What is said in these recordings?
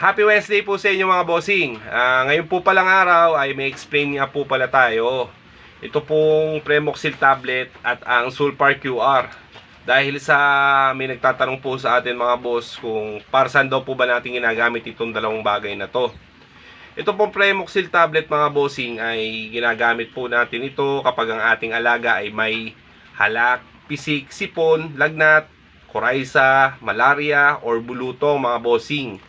Happy Wednesday po sa inyo mga bossing. Ah, ngayon po palang araw ay may explain nga po pala tayo. Ito pong Premoxil tablet at ang Sulpar QR. Dahil sa may nagtatanong po sa atin mga boss kung para saan daw po ba natin ginagamit itong dalawang bagay na to. Ito pong Premoxil tablet mga bossing ay ginagamit po natin ito kapag ang ating alaga ay may halak, pisik, sipon, lagnat, koraisa, malaria, or bulutong mga bossing.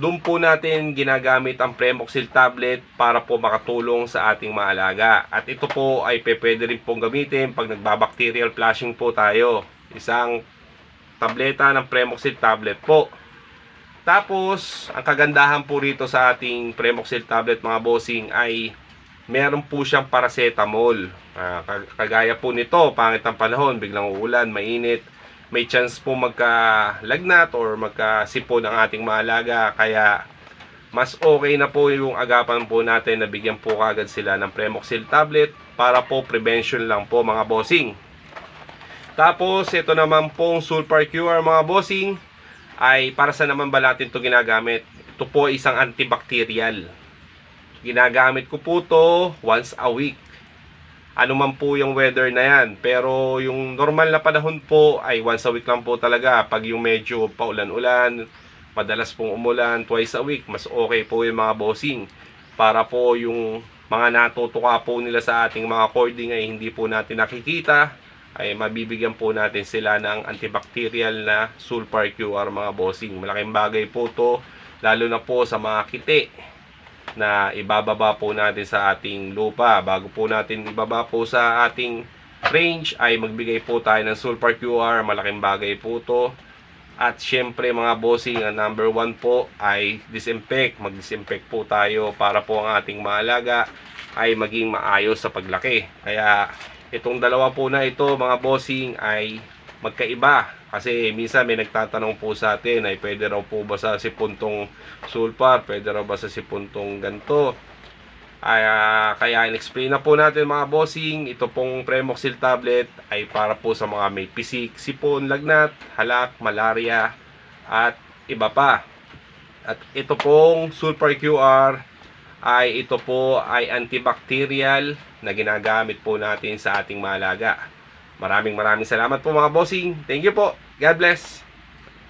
Doon po natin ginagamit ang Premoxil tablet para po makatulong sa ating mga alaga. At ito po ay pwede rin pong gamitin pag nagbabacterial flushing po tayo. Isang tableta ng Premoxil tablet po. Tapos, ang kagandahan po rito sa ating Premoxil tablet mga bossing ay meron po siyang paracetamol. Kag- kagaya po nito, pangit ang panahon, biglang uulan, mainit, may chance po magka-lagnat or magka-sipon ang ating maalaga. Kaya, mas okay na po yung agapan po natin na bigyan po kagad sila ng Premoxil tablet para po prevention lang po mga bossing. Tapos, ito naman pong Sulpar QR mga bossing ay para sa naman ba natin ito ginagamit? Ito po isang antibacterial. Ginagamit ko po to once a week. Ano man po yung weather na yan. Pero yung normal na panahon po ay once a week lang po talaga. Pag yung medyo paulan-ulan, madalas pong umulan twice a week, mas okay po yung mga bossing. Para po yung mga natutuka po nila sa ating mga cording ay hindi po natin nakikita ay mabibigyan po natin sila ng antibacterial na Sulpar QR mga bossing. Malaking bagay po to lalo na po sa mga kiti na ibababa po natin sa ating lupa. Bago po natin ibaba po sa ating range ay magbigay po tayo ng Sulpar QR. Malaking bagay po to. At syempre mga bossing, number one po ay disinfect. Mag-disinfect po tayo para po ang ating maalaga ay maging maayos sa paglaki. Kaya itong dalawa po na ito mga bossing ay magkaiba. Kasi minsan may nagtatanong po sa atin ay pwede raw po ba sa sipuntong sulfur, pwede raw ba sa sipuntong ganto. Ay, ah, kaya in-explain na po natin mga bossing, ito pong Premoxil tablet ay para po sa mga may pisik, sipon, lagnat, halak, malaria, at iba pa. At ito pong Sulfur QR ay ito po ay antibacterial na ginagamit po natin sa ating malaga. Maraming maraming salamat po mga bossing. Thank you po. God bless.